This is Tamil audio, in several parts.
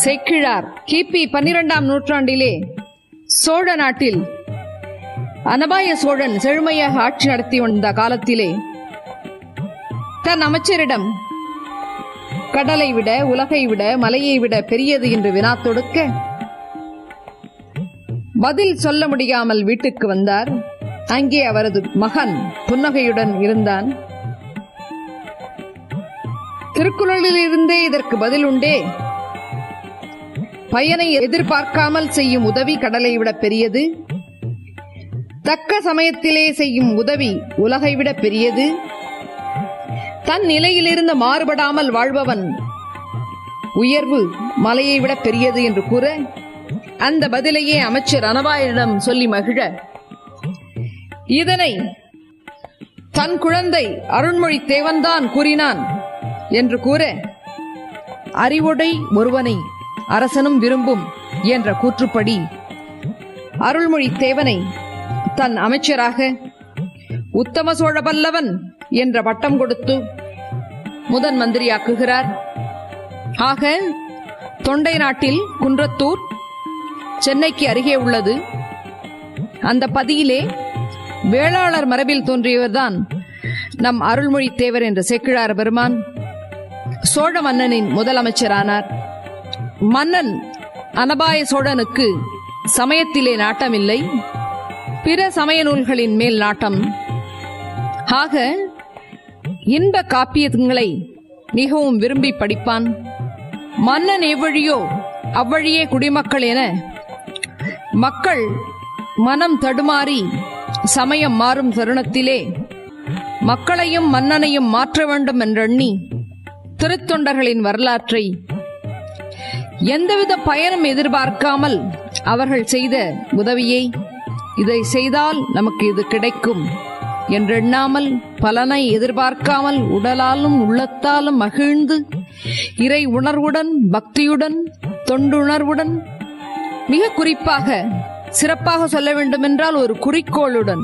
செக்கிழார் கிபி பன்னிரெண்டாம் நூற்றாண்டிலே சோழ நாட்டில் அனபாய சோழன் செழுமையாக ஆட்சி நடத்தி வந்த காலத்திலே தன் அமைச்சரிடம் கடலை விட உலகை விட மலையை விட பெரியது என்று வினா தொடுக்க பதில் சொல்ல முடியாமல் வீட்டுக்கு வந்தார். அங்கே அவரது மகன் புன்னகையுடன் இருந்தான். திருக்குறளிலிருந்தே இதற்கு பதில் உண்டே. பயனை எதிர்பார்க்காமல் செய்யும் உதவி கடலை விட பெரியது? தக்க சமயத்திலே செய்யும் உதவி உலகை விட பெரியது? தன் நிலையிலிருந்து மாறுபடாமல் வாழ்பவன் உயர்வு மலையை விட பெரியது என்று கூற அந்த பதிலையே அமைச்சர் அனபாயரிடம் சொல்லி மகிழ. இதனை தன் குழந்தை அருண்மொழி தேவன்தான் கூறினான் என்று கூற அறிவுடை ஒருவனை அரசனும் விரும்பும் என்ற கூற்றுப்படி அருள்மொழி தேவனை தன் அமைச்சராக உத்தம சோழ பல்லவன் என்ற பட்டம் கொடுத்து முதன் மந்திரியாக்குகிறார். ஆக தொண்டை நாட்டில் குன்றத்தூர் சென்னைக்கு அருகே உள்ளது. அந்த பதியிலே வேளாளர் மரபில் தோன்றியவர்தான் நம் அருள்மொழி தேவர் என்ற சேக்கிழார் பெருமான். சோழ மன்னனின் முதலமைச்சரானார். மன்னன் அனபாய சோழனுக்கு சமயத்திலே நாட்டமில்லை பிற சமய நூல்களின் மேல் நாட்டம். ஆக இன்ப காப்பியங்களை மிகவும் விரும்பி படிப்பான். மன்னன் எவ்வழியோ அவ்வழியே குடிமக்கள் என மக்கள் மனம் தடுமாறி சமயம் மாறும் தருணத்திலே மக்களையும் மன்னனையும் மாற்ற வேண்டும் என்றெண்ணி திருத்தொண்டர்களின் வரலாற்றை எந்தவித பயனும் எதிர்பார்க்காமல் அவர்கள் செய்த உதவியை இதை செய்தால் நமக்கு இது கிடைக்கும் என்றெண்ணாமல் பலனை எதிர்பார்க்காமல் உடலாலும் உள்ளத்தாலும் மகிழ்ந்து இறை உணர்வுடன் பக்தியுடன் தொண்டுணர்வுடன் மிக குறிப்பாக சிறப்பாக சொல்ல வேண்டுமென்றால் ஒரு குறிக்கோளுடன்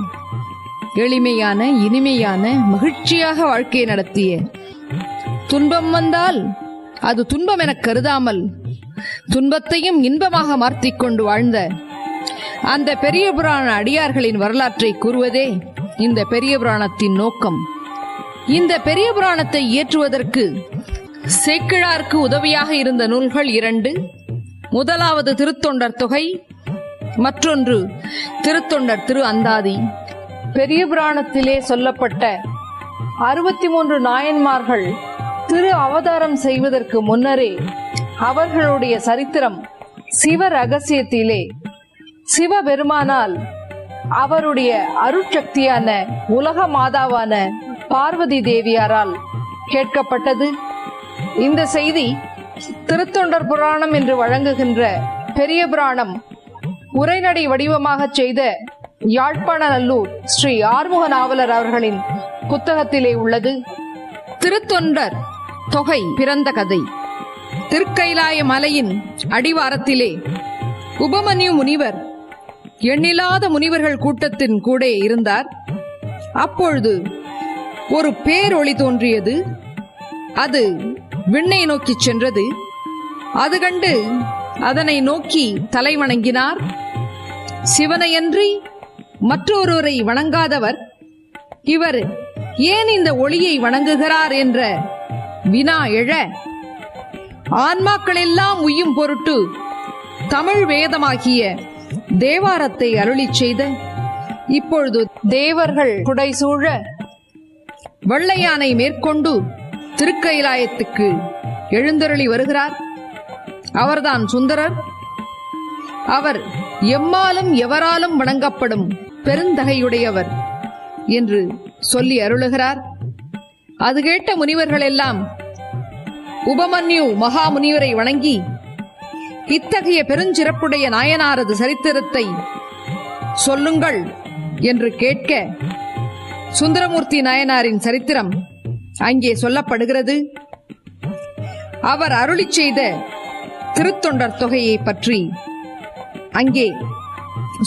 எளிமையான இனிமையான மகிழ்ச்சியாக வாழ்க்கையை நடத்திய துன்பம் வந்தால் அது துன்பம் எனக் கருதாமல் துன்பத்தையும் இன்பமாக மாற்றிக் கொண்டு வாழ்ந்த அந்த பெரிய புராண அடியார்களின் வரலாற்றை கூறுவதே இந்த பெரிய புராணத்தின் நோக்கம். இந்த பெரிய புராணத்தை இயற்றுவதற்கு சேக்கிழாருக்கு உதவியாக இருந்த நூல்கள் இரண்டு முதலாவது திருத்தொண்டர் தொகை மற்றொன்று திருத்தொண்டர் திரு அந்தாதி. பெரிய புராணத்திலே சொல்லப்பட்ட அறுபத்தி மூன்று நாயன்மார்கள் திரு அவதாரம் செய்வதற்கு முன்னரே அவர்களுடைய சரித்திரம் சிவ ரகசியத்திலே. சிவபெருமானால் அவருடைய அருட்சக்தியான உலக மாதாவான பார்வதி தேவியாரால் கேட்கப்பட்டது. இந்த செய்தி திருத்தொண்டர் புராணம் என்று வழங்குகின்ற பெரிய புராணம் உரைநடை வடிவமாகச் செய்த யாழ்ப்பாண நல்லூர் ஸ்ரீ ஆறுமுக நாவலர் அவர்களின் புத்தகத்திலே உள்ளது. திருத்தொண்டர் தொகை பிறந்த கதை. திருக்கைலாய மலையின் அடிவாரத்திலே உபமன்யு முனிவர் எண்ணில்லாத முனிவர்கள் கூட்டத்தின் கூட இருந்தார். அப்பொழுது ஒரு பேரொளி தோன்றியது. அது விண்ணை நோக்கிச் சென்றது. அது கண்டு அதனை நோக்கி தலை வணங்கினார் சிவனையன்றி மற்றொருவரை வணங்காதவர். இவர் ஏன் இந்த ஒளியை வணங்குகிறார் என்ற வினா எழ ஆன்மாக்கள் எல்லாம் உய்யும் பொருட்டு தமிழ் வேதமாகிய தேவாரத்தை அருளிச் செய்த இப்பொழுது தேவர்கள் குடை சூழ வெள்ளையானை மேற்கொண்டு திருக்கைலாயத்துக்கு எழுந்தருளி வருகிறார். அவர்தான் சுந்தரர். அவர் எம்மாலும் எவராலும் வணங்கப்படும் பெருந்தகையுடையவர் என்று சொல்லி அருளுகிறார். அது கேட்ட முனிவர்கள் எல்லாம் உபமன்யு மகாமுனிவரை வணங்கி இத்தகைய பெருஞ்சிறப்புடைய நாயனாரது சரித்திரத்தை சொல்லுங்கள் என்று கேட்க சுந்தரமூர்த்தி நாயனாரின் சரித்திரம் அங்கே சொல்லப்படுகிறது. அவர் அருளிச் செய்த திருத்தொண்டர் தொகையை பற்றி அங்கே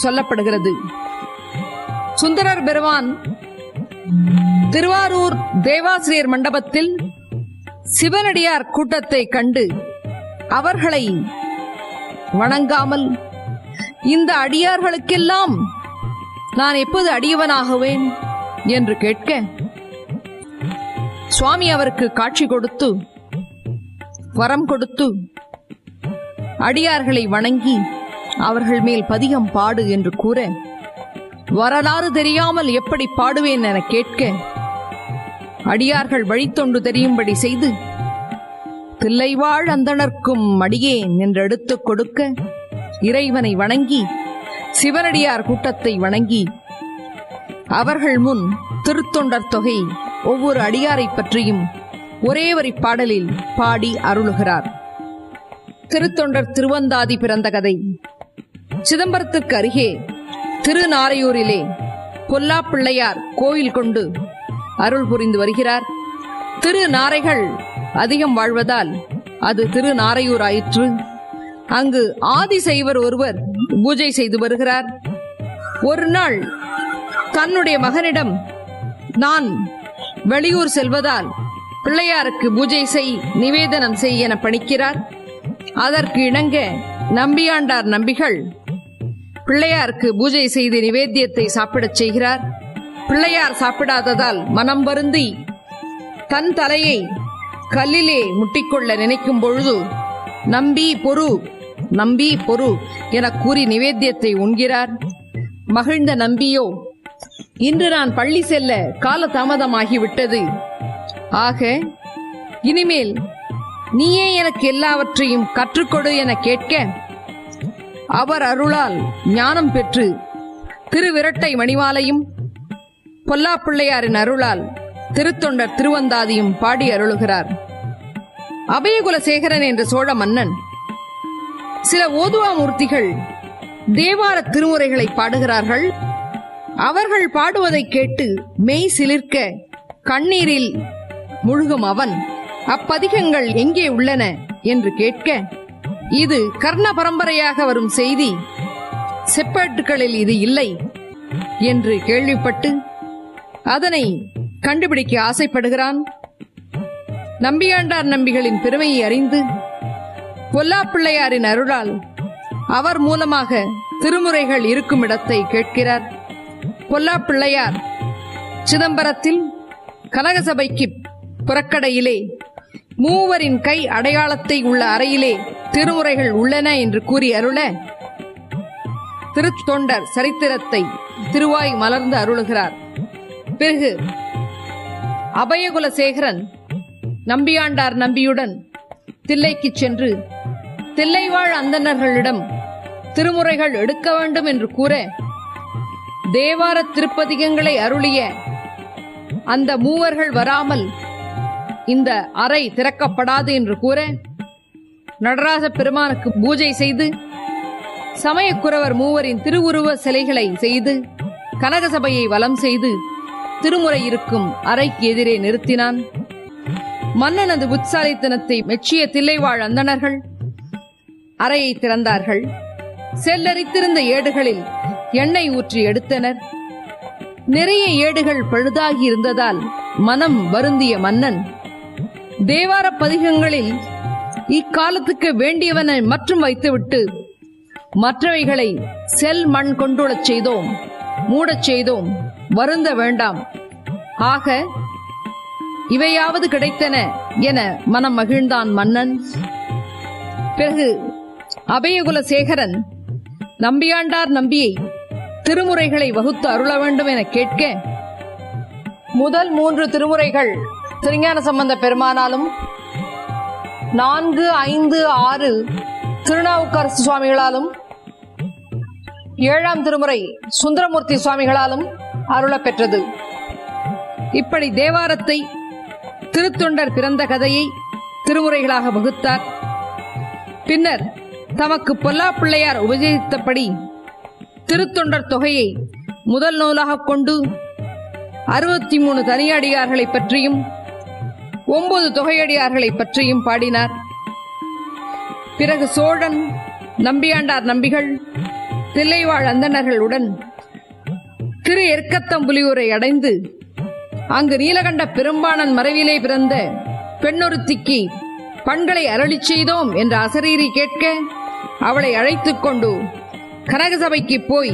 சொல்லப்படுகிறது. சுந்தரர் பெருமான் திருவாரூர் தேவாசிரியர் மண்டபத்தில் சிவனடியார் கூட்டத்தை கண்டு அவர்களை வணங்காமல் இந்த அடியார்களுக்கெல்லாம் நான் எப்போது அடியவனாகுவேன்? என்று கேட்க சுவாமி அவருக்கு காட்சி கொடுத்து வரம் கொடுத்து அடியார்களை வணங்கி அவர்கள் மேல் பதிகம் பாடு என்று கூற வரலாறு தெரியாமல் எப்படி பாடுவேன் என கேட்க அடியார்கள் வழித்தொண்டு தெரியும்படி செய்து தில்லைவாழ் அந்தணர்க்கும் மடியேன் என்று எடுத்துக் கொடுக்க இறைவனை வணங்கி சிவனடியார் கூட்டத்தை வணங்கி அவர்கள் முன் திருத்தொண்டர் தொகை ஒவ்வொரு அடியாரை பற்றியும் ஒரே வரி பாடலில் பாடி அருளுகிறார். திருத்தொண்டர் திருவந்தாதி பிறந்த கதை. சிதம்பரத்துக்கு அருகே திருநாரையூரிலே பொல்லா பிள்ளையார் கோயில் கொண்டு அருள் புரிந்து வருகிறார். திரு நாரைகள் அதிகம் வாழ்வதால் அது திரு நாரையூர் ஆயிற்று. அங்கு ஆதிசைவர் ஒருவர் பூஜை செய்து வருகிறார். ஒரு நாள் தன்னுடைய மகனிடம் நான் வெளியூர் செல்வதால் பிள்ளையாருக்கு பூஜை செய் நிவேதனம் செய் என பணிக்கிறார். அதற்கு இணங்க நம்பியாண்டார் நம்பிகள் பிள்ளையாருக்கு பூஜை செய்து நிவேத்தியத்தை சாப்பிடச் செய்கிறார். பிள்ளையார் சாப்பிடாததால் மனம் வருந்தி தன் தலையை கல்லிலே முட்டிக்கொள்ள நினைக்கும் பொழுது நம்பி பொறு நம்பி பொறு என கூறி நிவேத்தியத்தை உண்கிறார். மகிழ்ந்த நம்பியோ இன்று நான் பள்ளி செல்ல கால தாமதமாகிவிட்டது ஆக இனிமேல் நீயே எனக்கு எல்லாவற்றையும் கற்றுக்கொடு என கேட்க அவர் அருளால் ஞானம் பெற்று திருவிரட்டை மணிமாலையும் பொல்லாப்பிள்ளையாரின் அருளால் திருத்தொண்டர் திருவந்தாதியும் பாடி அருளுகிறார். அபயகுலசேகரன் என்ற சோழ மன்னன் சில ஓதுவா மூர்த்திகள் தேவார திருமுறைகளை பாடுகிறார்கள். அவர்கள் பாடுவதைக் கேட்டு மெய் சிலிர்க்க கண்ணீரில் முழுகும் அவன். அப்பதிகங்கள் எங்கே உள்ளன என்று கேட்க இது கர்ண பரம்பரையாக வரும் செய்தி. செப்பேட்டுகளில் இது இல்லை என்று கேள்விப்பட்டு அதனை கண்டுபிடிக்க ஆசைப்படுகிறான். நம்பியாண்டார் நம்பிகளின் பெருமையை அறிந்து பொல்லாப்பிள்ளையாரின் அருளால் அவர் மூலமாக திருமுறைகள் இருக்கும் இடத்தை கேட்கிறார். பொல்லாப்பிள்ளையார் சிதம்பரத்தில் கனகசபைக்கு புறக்கடையிலே மூவரின் கை அடையாளத்தை உள்ள அறையிலே திருமுறைகள் உள்ளன என்று கூறி அருள திருத்தொண்டர் சரித்திரத்தை திருவாய் மலர்ந்து அருளுகிறார். பிறகு அபயகுலசேகரன் நம்பியாண்டார் நம்பியுடன் தில்லைக்குச் சென்று தில்லைவாழ் அந்தணர்களிடம் திருமுறைகள் எடுக்க வேண்டும் என்று கூற தேவார திருப்பதிகங்களை அருளிய அந்த மூவர்கள் வராமல் இந்த அறை திறக்கப்படாது என்று கூற நடராஜ பெருமானுக்கு பூஜை செய்து சமயக்குறவர் மூவரின் திருவுருவ சிலைகளை செய்து கனகசபையை வலம் செய்து திருமுறை இருக்கும் அறைக்கு எதிரே நிறுத்தினான். மன்னனது புட்சாலித்தனத்தை மெச்சிய தில்லைவாழ் அந்தணர்கள் அறையை திறந்தார்கள். செல்லரித்திருந்த ஏடுகளில் எண்ணெய் ஊற்றி எடுத்தனர். நிறைய ஏடுகள் பழுதாகி இருந்ததால் மனம் வருந்திய மன்னன் தேவார பதிகங்களில் இக்காலத்துக்கு வேண்டியவனை மற்றும் வைத்துவிட்டு மற்றவைகளை செல் மண் கொண்டுளச் செய்தோம் மூடச் செய்தோம். வருந்த வேண்டாம். ஆக இவையாவது கிடைத்தன என மனம் மகிழ்ந்தான் மன்னன். பிறகு அபயகுல சேகரன் நம்பியாண்டார் நம்பியை திருமுறைகளை வகுத்து அருள வேண்டும் என கேட்க முதல் மூன்று திருமுறைகள் திருஞான சம்பந்த பெருமானாலும் நான்கு ஐந்து ஆறு திருநாவுக்கரசு சுவாமிகளாலும் ஏழாம் திருமுறை சுந்தரமூர்த்தி சுவாமிகளாலும் அருளப் பெற்றது இப்படி தேவாரத்தை திருத்தொண்டர் பிறந்த கதையை திருமுறைகளாக வகுத்தார். பின்னர் தமக்கு பொல்லா பிள்ளையார் உபதேசித்தபடி திருத்தொண்டர் தொகையை முதல் நூலாக கொண்டு அறுபத்தி மூணு தனியடியார்களை பற்றியும் ஒன்பது தொகையடியார்களை பற்றியும் பாடினார். பிறகு சோழன் நம்பியாண்டார் நம்பிகள் தில்லைவாழ் அந்தணர்களுடன் திரு எருக்கத்தம்புலியூரை அடைந்து அங்கு நீலகண்ட பெரும்பாணன் மறைவிலே பிறந்த பெண்ணொருத்திக்கு பண்களை அருளிச் செய்தோம் என்ற அசரீரி கேட்க அவளை அழைத்துக் கொண்டு கனகசபைக்கு போய்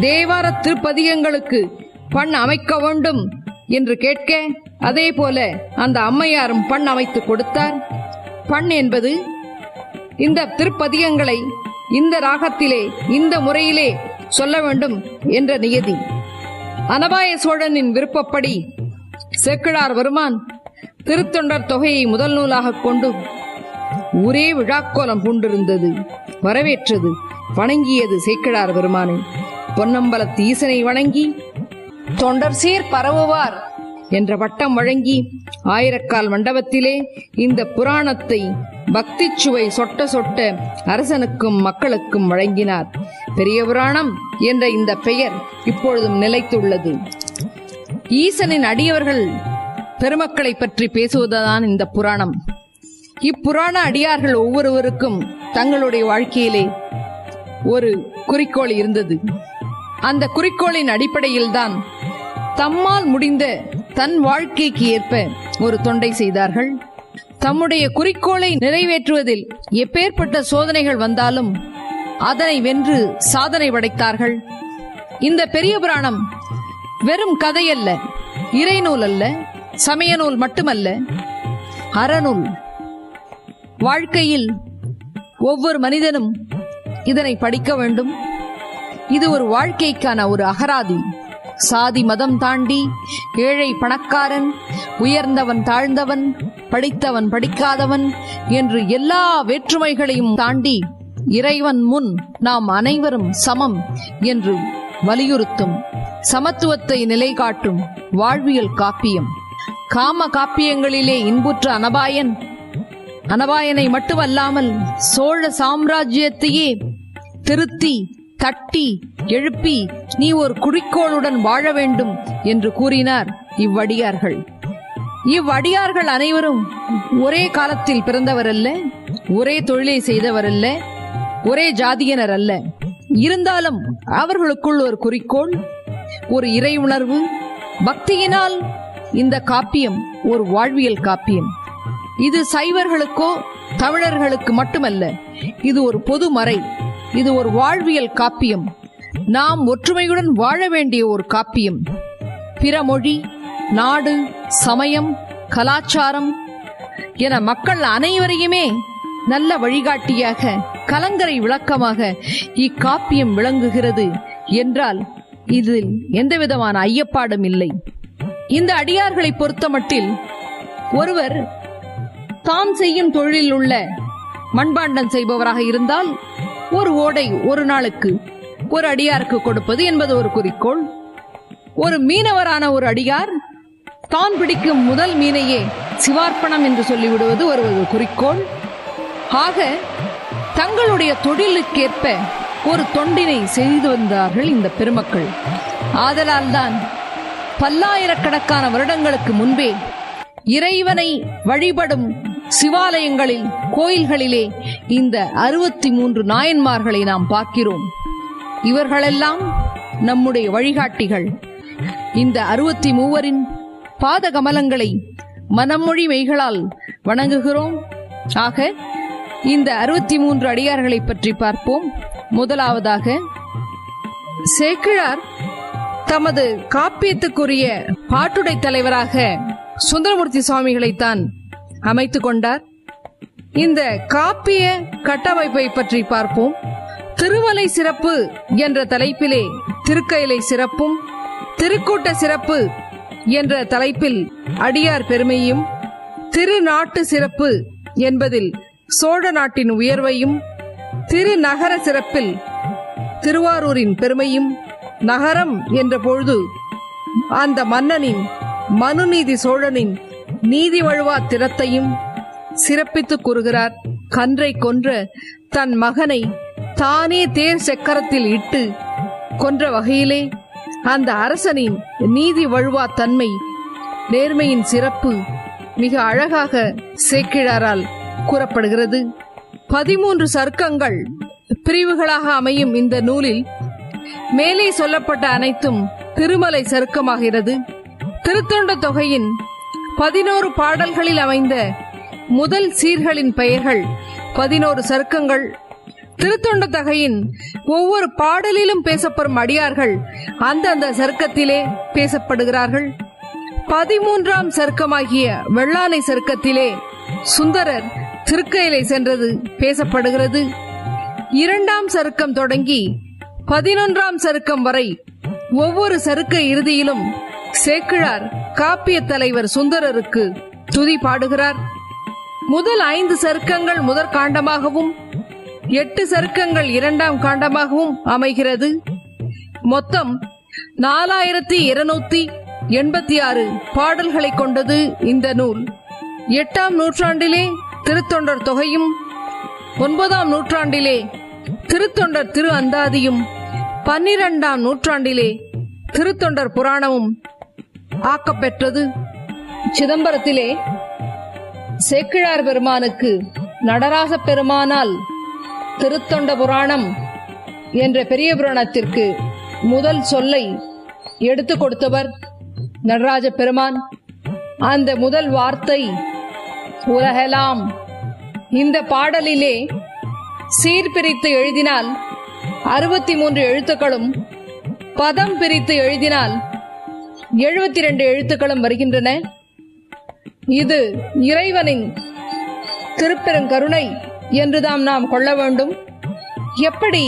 தேவார திருப்பதிகங்களுக்கு பண் அமைக்க வேண்டும் என்று கேட்க அதே போல அந்த அம்மையாரும் பண் அமைத்து கொடுத்தார். பண் என்பது இந்த திருப்பதிகங்களை இந்த ராகத்திலே இந்த முறையிலே சொல்ல வேண்டும் என்ற நியதி. அனபாய சோழனின் விருப்பப்படி செக்கிழார் வருமான் திருத்தொண்டர் தொகையை முதல் நூலாக கொண்டு ஒரே விழாக்கோலம் பூண்டிருந்தது வரவேற்றது வணங்கியது சேக்கிழார் பெருமானை பொன்னம்பலத்து ஈசனை வணங்கி தொண்டர் சீர் பரவுவார் என்ற வட்டம் வழங்கி ஆயிரக்கால் மண்டபத்திலே இந்த புராணத்தை பக்தி சுவை சொட்ட சொட்ட அரசனுக்கும் மக்களுக்கும் வழங்கினார். பெரிய புராணம் என்ற இந்த பெயர் இப்பொழுதும் நிலைத்துள்ளது. ஈசனின் அடியவர்கள் பெருமக்களை பற்றி பேசுவதுதான் இந்த புராணம். இப்புராண அடியார்கள் ஒவ்வொருவருக்கும் தங்களுடைய வாழ்க்கையிலே ஒரு குறிக்கோள் இருந்தது. அந்த குறிக்கோளின் அடிப்படையில்தான் தம்மால் முடிந்த தன் வாழ்க்கைக்கு ஏற்ப ஒரு தொண்டை செய்தார்கள். தம்முடைய குறிக்கோளை நிறைவேற்றுவதில் எப்பேற்பட்ட சோதனைகள் வந்தாலும் அதனை வென்று சாதனை படைத்தார்கள். இந்த பெரிய புராணம் வெறும் கதையல்ல இறைநூல் அல்ல சமய நூல் மட்டுமல்ல அறநூல். வாழ்க்கையில் ஒவ்வொரு மனிதனும் இதனை படிக்க வேண்டும். இது ஒரு வாழ்க்கைக்கான ஒரு அகராதி. சாதி மதம் தாண்டி ஏழை பணக்காரன் உயர்ந்தவன் தாழ்ந்தவன் படித்தவன் படிக்காதவன் என்று எல்லா வேற்றுமைகளையும் தாண்டி இறைவன் முன் நாம் அனைவரும் சமம் என்று வலியுறுத்தும். சமத்துவத்தை நிலைகாட்டும் வாழ்வியல் காப்பியம். காம காப்பியங்களிலே இன்புற்ற அனபாயன் அனபாயனை மட்டுமல்லாமல் சோழ சாம்ராஜ்யத்தையே திருத்தி தட்டி எழுப்பி நீ ஒரு குறிக்கோளுடன் வாழ வேண்டும் என்று கூறினார் இவ்வடியார்கள். இவ்வடியார்கள் அனைவரும் ஒரே காலத்தில் பிறந்தவர் அல்ல ஒரே தொழிலை செய்தவர் அல்ல ஒரே ஜாதியினர் அல்ல இருந்தாலும் அவர்களுக்குள் ஒரு குறிக்கோள் ஒரு இறை உணர்வு பக்தியினால் இந்த காப்பியம் ஒரு வாழ்வியல் காப்பியம். இது சைவர்களுக்கோ தமிழர்களுக்கு மட்டுமல்ல இது ஒரு பொது மறை இது ஒரு வாழ்வியல் காப்பியம். நாம் ஒற்றுமையுடன் வாழ வேண்டிய ஒரு காப்பியம். பிற மொழி நாடு சமயம் கலாச்சாரம் என மக்கள் அனைவரையுமே நல்ல வழிகாட்டியாக கலங்கரை விளக்கமாக இக்காப்பியம் விளங்குகிறது என்றால் இதில் எந்தவிதமான ஐயப்பாடும் இல்லை. இந்த அடியார்களை பொறுத்தமட்டில் ஒருவர் தாம் செய்யும் தொழிலில் உள்ள மண்பாண்டம் செய்பவராக இருந்தால் ஒரு ஓடை ஒரு நாளுக்கு ஒரு அடியாருக்கு கொடுப்பது என்பது ஒரு குறிக்கோள். ஒரு மீனவரான ஒரு அடியார் தான் பிடிக்கும் முதல் மீனையே சிவார்ப்பணம் என்று சொல்லிவிடுவது ஒரு ஒரு குறிக்கோள். ஆக தங்களுடைய தொழிலுக்கேற்ப ஒரு தொண்டினை செய்து வந்தார்கள் இந்த பெருமக்கள். ஆதலால்தான் பல்லாயிரக்கணக்கான வருடங்களுக்கு முன்பே இறைவனை வழிபடும் சிவாலயங்களில் கோயில்களிலே இந்த அறுபத்தி மூன்று நாயன்மார்களை நாம் பார்க்கிறோம். இவர்களெல்லாம் நம்முடைய வழிகாட்டிகள். இந்த அறுபத்தி மூவரின் பாத கமலங்களை மனமொழி மெய்களால் வணங்குகிறோம். ஆக இந்த அறுபத்தி மூன்று அடியார்களை பற்றி பார்ப்போம். முதலாவதாக சேக்கிழார் தமது காப்பியத்துக்குரிய பாட்டுடை தலைவராக சுந்தரமூர்த்தி சுவாமிகளைத்தான் அமைத்துக் கொண்டார். இந்த காப்பிய கட்டமைப்பை பற்றி பார்ப்போம். திருமலை சிறப்பு என்ற தலைப்பிலே திருக்கயிலை சிறப்பும் திருக்கூட்ட சிறப்பு என்ற தலைப்பில் அடியார் பெருமையும் திருநாட்டு சிறப்பு என்பதில் சோழ நாட்டின் உயர்வையும் திருநகர சிறப்பில் திருவாரூரின் பெருமையும் நகரம் என்ற பொழுது அந்த மன்னனின் மனுநீதி சோழனின் நீதி வழுவா திறத்தையும் சிறப்பித்து கூறுகிறார். கன்றை கொன்ற தன் மகனை தானே தேர் சக்கரத்தில் இட்டு கொன்ற வகையிலே அந்த அரசனின் நீதி வழுவா தன்மை நேர்மையின் சிறப்பு மிக அழகாக சேக்கிழாரால் கூறப்படுகிறது. பதிமூன்று சர்க்கங்கள் பிரிவுகளாக அமையும் இந்த நூலில் மேலே சொல்லப்பட்ட அனைத்தும் திருமலை சருக்கமாகிறது. திருத்தொண்ட தொகையின் பதினோரு பாடல்களில் அமைந்த முதல் சீர்களின் பெயர்கள் பதினோரு சருக்கங்கள் திருத்தொண்டத்தகையின் ஒவ்வொரு பாடலிலும் பேசப்படும் அடியார்கள் அந்தந்த சருக்கத்திலே பேசப்படுகிறார்கள். பதிமூன்றாம் சருக்கமாகிய வெள்ளானை சருக்கத்திலே சுந்தரர் திருக்கையிலே சென்றது பேசப்படுகிறது. இரண்டாம் சருக்கம் தொடங்கி பதினொன்றாம் சருக்கம் வரை ஒவ்வொரு சருக்க இறுதியிலும் சேக்கிழார் காப்பிய தலைவர் சுந்தரருக்கு துதி பாடுகிறார். முதல் ஐந்து சருக்கங்கள் முதற்காண்டமாகவும் எட்டு சருக்கங்கள் இரண்டாம் காண்டமாகவும் அமைகிறது. மொத்தம் நாலாயிரத்தி இருநூத்தி எண்பத்தி ஆறு பாடல்களை கொண்டது இந்த நூல். எட்டாம் நூற்றாண்டிலே திருத்தொண்டர் தொகையும் ஒன்பதாம் நூற்றாண்டிலே திருத்தொண்டர் திரு அந்தாதியும் பன்னிரண்டாம் நூற்றாண்டிலே திருத்தொண்டர் புராணமும் ஆக்கப்பெற்றது. சிதம்பரத்திலே சேக்கிழார் பெருமானுக்கு நடராச பெருமானால் திருத்தொண்ட புராணம் என்ற பெரிய புராணத்திற்கு முதல் சொல்லை எடுத்து கொடுத்தவர் நடராஜ பெருமான். அந்த முதல் வார்த்தை உலகலாம். இந்த பாடலிலே சீர்பிரித்து எழுதினால் அறுபத்தி மூன்று எழுத்துக்களும் பதம் பிரித்து எழுதினால் எழுபத்தி ரெண்டு எழுத்துக்களும் வருகின்றன. இது இறைவனின் திருப்பெருங்கருணை என்றுதாம் நாம் கொள்ள வேண்டும். எப்படி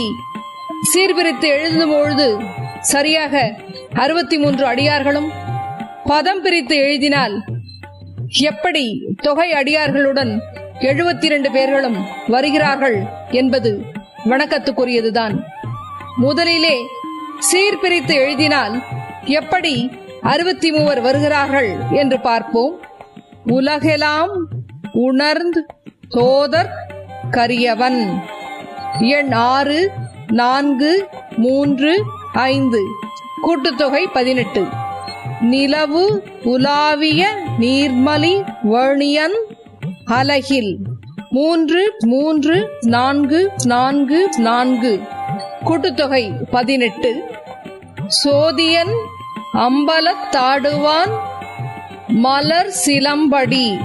சீர்பிரித்து எழுதும் பொழுது சரியாக அறுபத்தி மூன்று அடியார்களும் பதம் பிரித்து எழுதினால் எப்படி தொகை அடியார்களுடன் எழுபத்தி இரண்டு பேர்களும் வருகிறார்கள் என்பது வணக்கத்துக்குரியதுதான். முதலிலே சீர்பிரித்து எழுதினால் எப்படி அறுபத்தி மூவர் வருகிறார்கள் என்று பார்ப்போம். உலகெல்லாம் உணர்ந்து தோதர் கரியவன். எண் ஆறு நான்கு மூன்று ஐந்து. கூட்டுத்தொகை பதினெட்டு. நிலவு உலாவிய நீர்மலி வர்ணியன் அலகில். மூன்று மூன்று நான்கு நான்கு நான்கு. கூட்டுத்தொகை பதினெட்டு. சோதியன் அம்பலத்தாடுவான் மலர் சிலம்படி.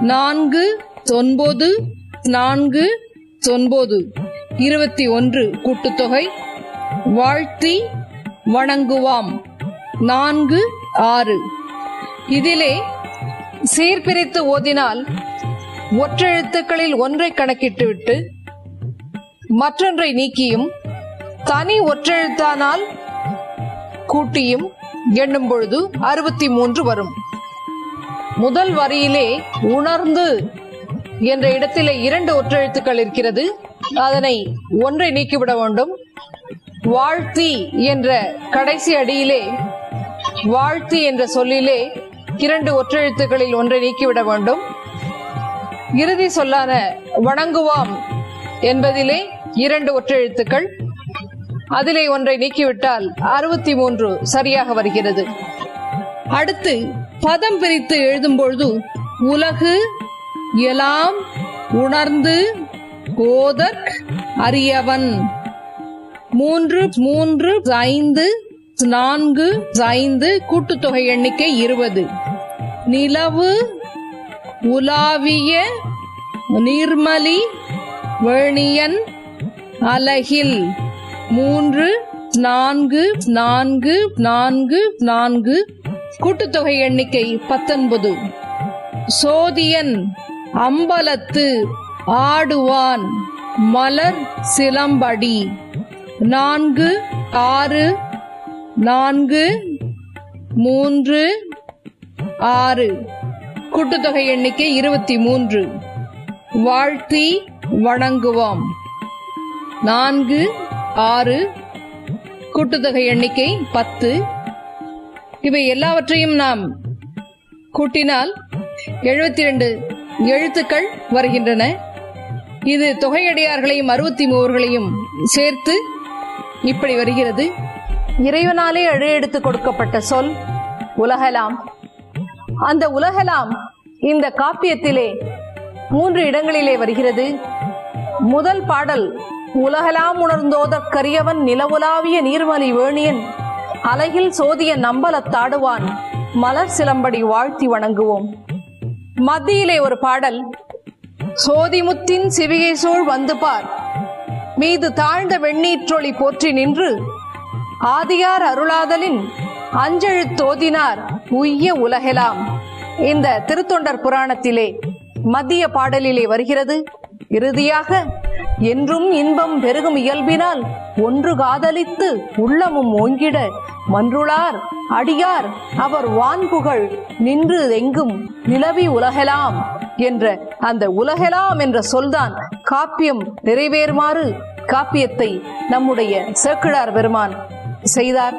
நான்கு தொன்பது நான்கு தொன்பது இருபத்தி ஒன்று கூட்டுத்தொகை. வாழ்த்தி வணங்குவாம். நான்கு ஆறு. இதிலே சீர்பிரித்து ஓதினால் ஒற்றெழுத்துக்களில் ஒன்றை கணக்கிட்டுவிட்டு மற்றொன்றை நீக்கியும் தனி ஒற்றெழுத்தானால் கூட்டியும் எண்ணும் பொழுது அறுபத்தி மூன்று வரும். முதல் வரியிலே உணர்ந்து என்ற இடத்திலே இரண்டு ஒற்றெழுத்துக்கள் இருக்கிறது. அதனை ஒன்றை நீக்கிவிட வேண்டும். வாழ்த்தி என்ற கடைசி அடியிலே வாழ்த்தி என்ற சொல்லிலே இரண்டு ஒற்றெழுத்துக்களில் ஒன்றை நீக்கிவிட வேண்டும். இறுதி சொல்லான வணங்குவாம் என்பதிலே இரண்டு ஒற்றெழுத்துக்கள். அதிலே ஒன்றை நீக்கிவிட்டால் அறுபத்தி மூன்று சரியாக வருகிறது. அடுத்து பதம் பிரித்து எழுதும் பொழுது உலகு எலாம் உணர்ந்து ஓதற் அறியவன். மூன்று மூன்று ஐந்து நான்கு ஐந்து கூட்டுத்தொகை எண்ணிக்கை இருபது. நிலவு உலாவிய நீர்மலி வேணியன் அலகில். மூன்று நான்கு நான்கு நான்கு நான்கு கூட்டுத்தொகை எண்ணிக்கை பத்தொன்பது. சோதியன் அம்பலத்து ஆடுவான் மலர் சிலம்படி. நான்கு ஆறு நான்கு மூன்று ஆறு. கூட்டுத்தொகை எண்ணிக்கை இருபத்தி மூன்று வாழ்த்தி வணங்குவோம். நான்கு ஆறு. கூட்டுத்தொகை எண்ணிக்கை பத்து. இவை எல்லாவற்றையும் நாம் கூட்டினால் எழுபத்தி ரெண்டு எழுத்துக்கள் வருகின்றன. இது தொகையடியார்களையும் அறுபத்தி மூவர்களையும் சேர்த்து இப்படி வருகிறது. இறைவனாலே அழையெடுத்து கொடுக்கப்பட்ட சொல் உலகலாம். அந்த உலகலாம் இந்த காப்பியத்திலே மூன்று இடங்களிலே வருகிறது. முதல் பாடல் உலகலாம் உணர்ந்தோத கரியவன் நிலவுலாவிய நீர்மலி வேணியன் அலகில் சோதிய நம்பலத்தாடுவான் மலர் சிலம்படி வாழ்த்தி வணங்குவோம். மத்தியிலே ஒரு பாடல். சோதிமுத்தின் சிவிகை சோழ் வந்து பார். மீது தாழ்ந்த வெண்ணீற்றொளி போற்றி நின்று ஆதியார் அருளாதலின் அஞ்செழுத்தோதினார் உய்ய உலகெலாம். இந்த திருத்தொண்டர் புராணத்திலே மத்திய பாடலிலே வருகிறது. இறுதியாக என்றும் இன்பம் பெருகும் இயல்பினால் ஒன்று காதலித்து உள்ளமும் ஓங்கிட மன்றுளார் அடியார் அவர் வான்புகழ் நின்று எங்கும் நிலவி உலகெலாம் என்ற அந்த உலகெலாம் என்ற சொல்தான் காப்பியம் நிறைவேறுமாறு காப்பியத்தை நம்முடைய சேக்கிழார் பெருமான் செய்தார்.